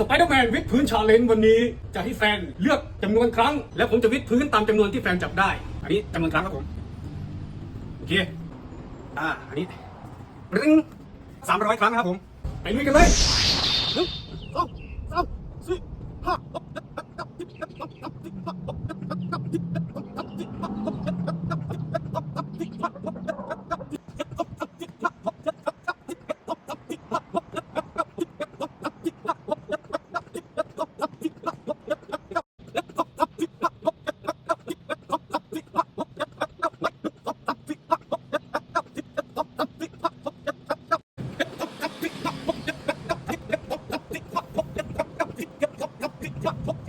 สไปเดอร์แมนวิดพื้นชาเลนจ์วันนี้ จะให้แฟนเลือกจำนวนครั้ง แล้วผมจะวิดพื้นตามจำนวนที่แฟนจับได้ อันนี้จำนวนครั้งครับผม โอเค อ่า อันนี้รึงสามร้อยครั้งครับผม ไปลุยกันเลยหนึ่งสองสามสี่ห้าหก เก้าส